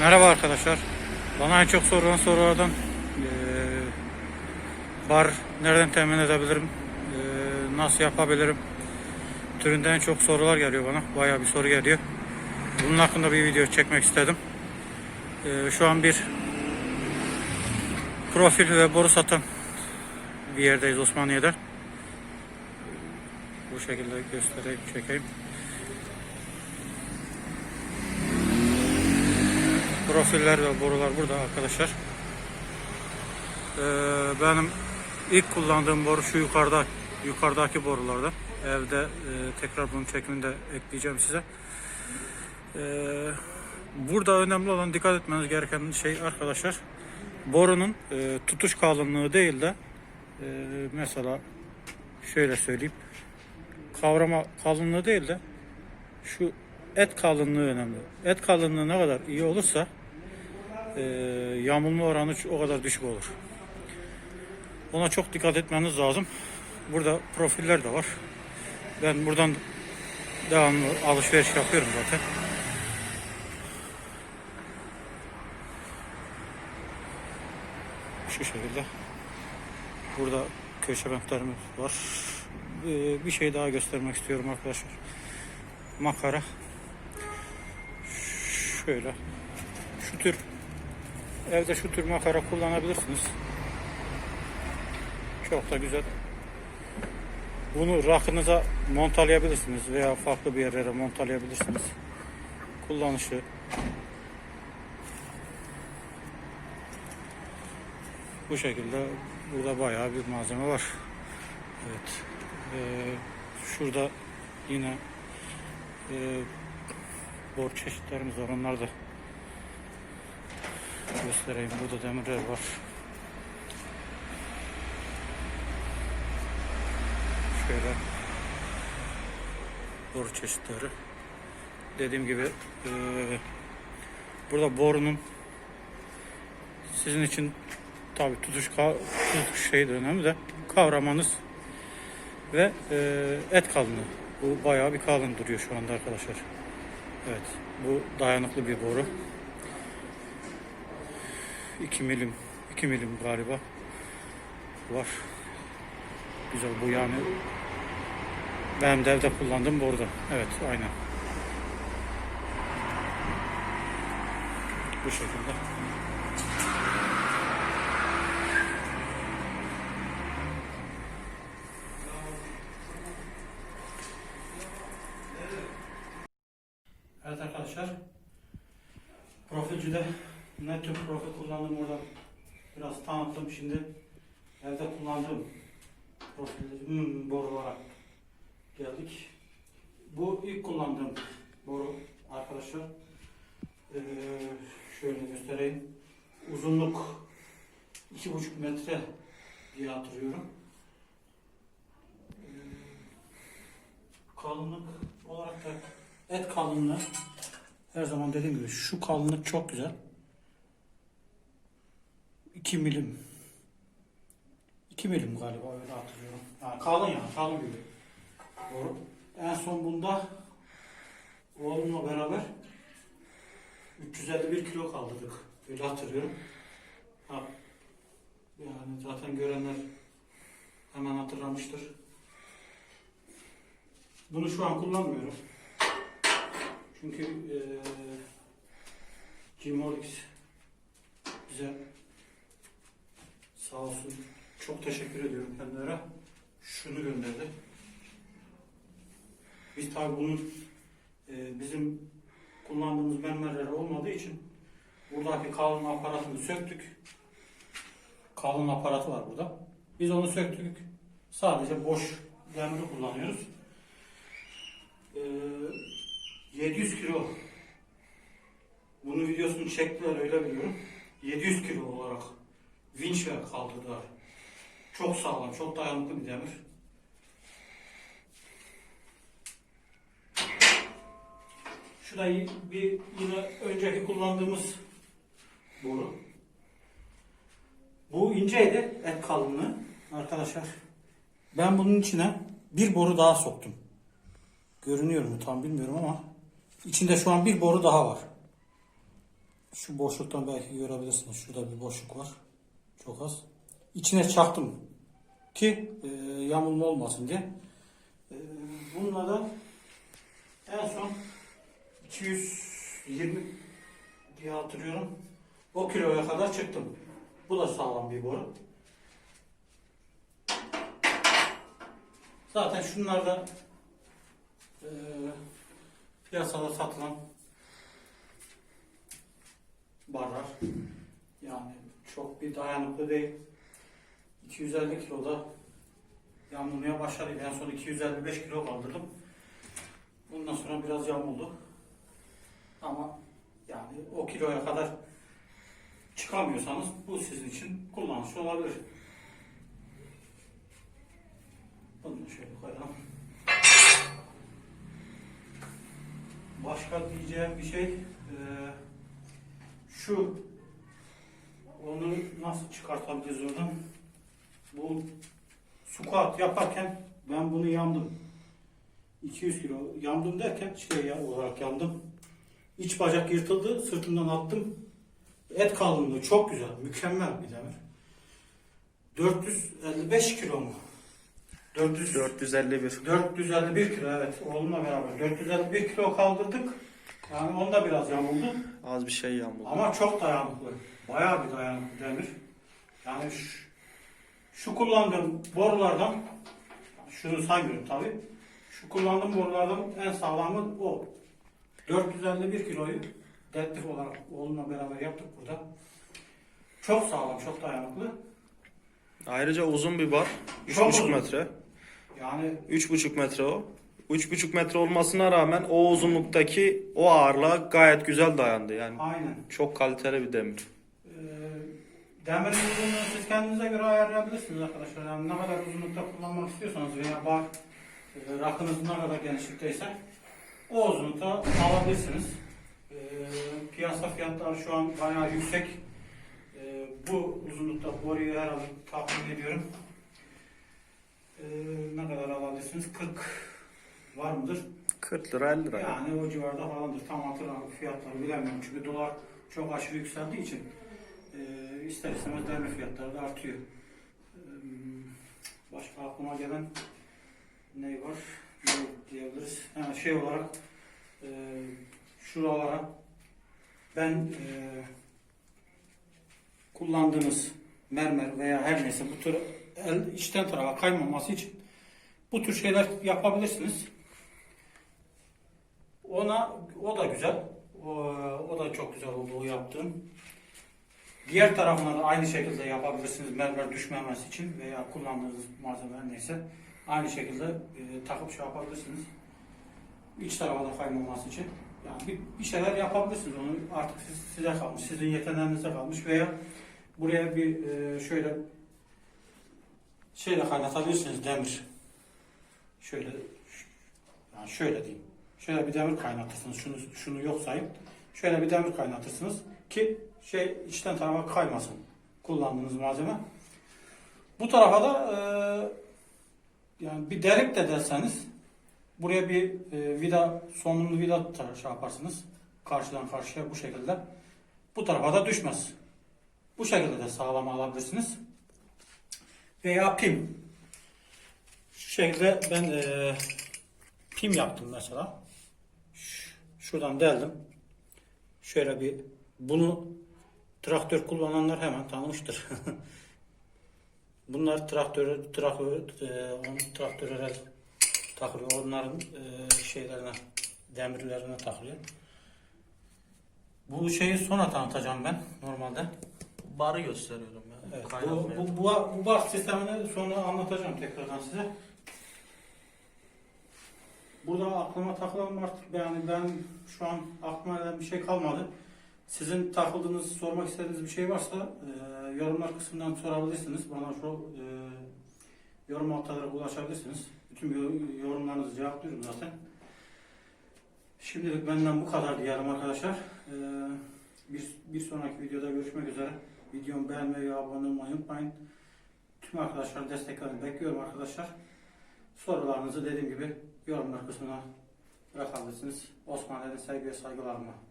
Merhaba arkadaşlar. Bana en çok sorulan sorulardan eee, bar nereden temin edebilirim, eee, nasıl yapabilirim türünden çok sorular geliyor bana. Bayağı bir soru geliyor. Bunun hakkında bir video çekmek istedim. Eee, şu an bir profil ve boru satan bir yerdeyiz Osmaniye'de. Bu şekilde göstereyim, çekeyim. Profiller ve borular burada arkadaşlar. Ee, benim ilk kullandığım boru şu yukarıda yukarıdaki borulardan. Evde e, tekrar bunun çekimini de ekleyeceğim size. Ee, burada önemli olan dikkat etmeniz gereken şey arkadaşlar borunun e, tutuş kalınlığı değil de e, mesela şöyle söyleyeyim kavrama kalınlığı değil de şu et kalınlığı önemli. Et kalınlığı ne kadar iyi olursa e, yamulma oranı o kadar düşük olur. Ona çok dikkat etmeniz lazım. Burada profiller de var. Ben buradan devamlı alışveriş yapıyorum zaten. Şu şekilde. Burada köşe bantlarımız var. Ee, Bir şey daha göstermek istiyorum arkadaşlar. Makara. Şöyle. Şu tür evde şu tür makara kullanabilirsiniz. Çok da güzel. Bunu rakınıza montalayabilirsiniz veya farklı bir yerlere montalayabilirsiniz. Kullanışı bu şekilde burada bayağı bir malzeme var. Evet. Ee, şurada yine e, bor çeşitlerimiz var. Onları da göstereyim. Burada demirler var. Şöyle boru çeşitleri. Dediğim gibi e, burada borunun sizin için tabi tutuş, tutuş şey önemli de kavramanız ve e, et kalınlığı. Bu bayağı bir kalın duruyor şu anda arkadaşlar. Evet, bu dayanıklı bir boru. 2 milim, 2 milim galiba var. Güzel bu yani benim de evde kullandığım boruda. Evet, aynen. Bu şekilde. Evet arkadaşlar. Profilcide ne tür profil kullandım orada biraz tanıttım. Şimdi evde kullandığım profil borulara geldik. Bu ilk kullandığım boru arkadaşlar. Ee, şöyle göstereyim. Uzunluk 2,5 metre diye hatırlıyorum. Ee, kalınlık olarak da et kalınlığı her zaman dediğim gibi şu kalınlık çok güzel. 2 milim 2 milim galiba öyle hatırlıyorum. Ha, kalın yani kalın gibi. Doğru. En son bunda oğlumla beraber 351 kilo kaldırdık. Öyle hatırlıyorum. Ha, yani zaten görenler hemen hatırlamıştır. Bunu şu an kullanmıyorum. Çünkü eee Gmorix bize sağ olsun çok teşekkür ediyorum kendilerine. Şunu gönderdi. Biz tabi bunun eee, bizim kullandığımız mermerler olmadığı için buradaki kalın aparatını söktük. Kalın aparatı var burada. Biz onu söktük. Sadece boş demiri kullanıyoruz. Eee 700 kilo. Bunun videosunu çektiler öyle biliyorum. 700 kilo olarak vinçle kaldırdılar. Çok sağlam, çok dayanıklı bir demir. Şu da y- bir yine önceki kullandığımız boru. Bu inceydi et kalınlığı arkadaşlar. Ben bunun içine bir boru daha soktum. Görünüyor mu tam bilmiyorum ama içinde şu an bir boru daha var. Şu boşluktan belki görebilirsiniz. Şurada bir boşluk var. Çok az. İçine çaktım ki e, yamulma olmasın diye. E, bununla da en son 220 diye hatırlıyorum. O kiloya kadar çıktım. Bu da sağlam bir boru. Zaten şunlar da e, piyasada satılan barlar. Yani çok bir dayanıklı değil. 250 kiloda yağmurmaya başladı. En son 255 kilo kaldırdım. Bundan sonra biraz yağmurlu. Ama yani o kiloya kadar çıkamıyorsanız bu sizin için kullanışlı olabilir. Bunu şöyle koyalım. Başka diyeceğim bir şey eee, şu onu nasıl çıkartabiliriz oradan? Bu squat yaparken ben bunu yandım. 200 kilo yandım derken şey olarak yandım. İç bacak yırtıldı, sırtımdan attım. Et kalınlığı çok güzel, mükemmel bir demir. 455 kilo mu? 400 451. 451 kilo evet oğlumla beraber 451 kilo kaldırdık. Yani onda biraz yamuldu. Az bir şey yağmurdu. Ama çok dayanıklı. Bayağı bir dayanıklı demir. Yani şu, şu kullandığım borulardan şunu saymıyorum tabi. Şu kullandığım borulardan en sağlamı o. 451 kiloyu deadlift olarak oğlumla beraber yaptık burada. Çok sağlam, çok dayanıklı. Ayrıca uzun bir bar. Çok 3,5 uzun. metre. Yani 3,5 metre o. 3,5 metre olmasına rağmen o uzunluktaki o ağırlığa gayet güzel dayandı. Yani aynen. çok kaliteli bir demir. Demirin uzunluğunu siz kendinize göre ayarlayabilirsiniz arkadaşlar. Yani ne kadar uzunlukta kullanmak istiyorsanız veya bar e, rakınız ne kadar genişlikteyse o uzunlukta alabilirsiniz. Ee, piyasa fiyatları şu an bayağı yüksek. Ee, bu uzunlukta boruyu herhalde tahmin ediyorum. Ee, ne kadar alabilirsiniz? 40 var mıdır? 40 lira 50 lira. Yani o civarda falandır. Tam hatırlamıyorum fiyatları bilemiyorum. Çünkü dolar çok aşırı yükseldiği için e, ister istemez demir fiyatları da artıyor. E, başka aklıma gelen ne var? Diyebiliriz? Ha, şey olarak e, şuralara ben e, kullandığınız mermer veya her neyse bu tür el içten tarafa kaymaması için bu tür şeyler yapabilirsiniz. Ona o da güzel. O, o da çok güzel oldu o yaptığım. Diğer tarafına da aynı şekilde yapabilirsiniz mermer düşmemesi için veya kullandığınız malzeme her neyse aynı şekilde e, takıp şey yapabilirsiniz. İç tarafa da kaymaması için. Yani bir, bir şeyler yapabilirsiniz. Onu artık siz, size kalmış, sizin yeteneğinize kalmış veya buraya bir e, şöyle şeyle kaynatabilirsiniz demir. Şöyle yani şöyle diyeyim. Şöyle bir demir kaynatırsınız. Şunu şunu yok sayıp şöyle bir demir kaynatırsınız ki şey içten tarafa kaymasın kullandığınız malzeme. Bu tarafa da e, yani bir delik de derseniz buraya bir e, vida sonunu vida şey yaparsınız. Karşıdan karşıya bu şekilde. Bu tarafa da düşmez. Bu şekilde de sağlam alabilirsiniz. Veya pim. Şu şekilde ben e, pim yaptım mesela. Şuradan deldim. Şöyle bir bunu traktör kullananlar hemen tanımıştır. Bunlar traktörü traktör e, onu traktöre takılıyor. Onların e, şeylerine demirlerine takılıyor. Bu şeyi sonra tanıtacağım ben normalde. Barı gösteriyorum ya. Evet, bu, bu, bu, bu bar sistemini sonra anlatacağım tekrardan size. Burada aklıma takılan artık yani ben şu an aklıma bir şey kalmadı. Sizin takıldığınız, sormak istediğiniz bir şey varsa e, yorumlar kısmından sorabilirsiniz. Bana şu e, yorum altlara ulaşabilirsiniz. Bütün yo- yorumlarınızı cevaplıyorum zaten. Şimdilik benden bu kadar diyelim arkadaşlar. E, bir, bir sonraki videoda görüşmek üzere. Videomu beğenmeyi ve abone olmayı unutmayın. Tüm arkadaşlar desteklerini bekliyorum arkadaşlar. Sorularınızı dediğim gibi yorumlar kısmına bırakabilirsiniz. Osmanlı'ya sevgi ve saygılarımla.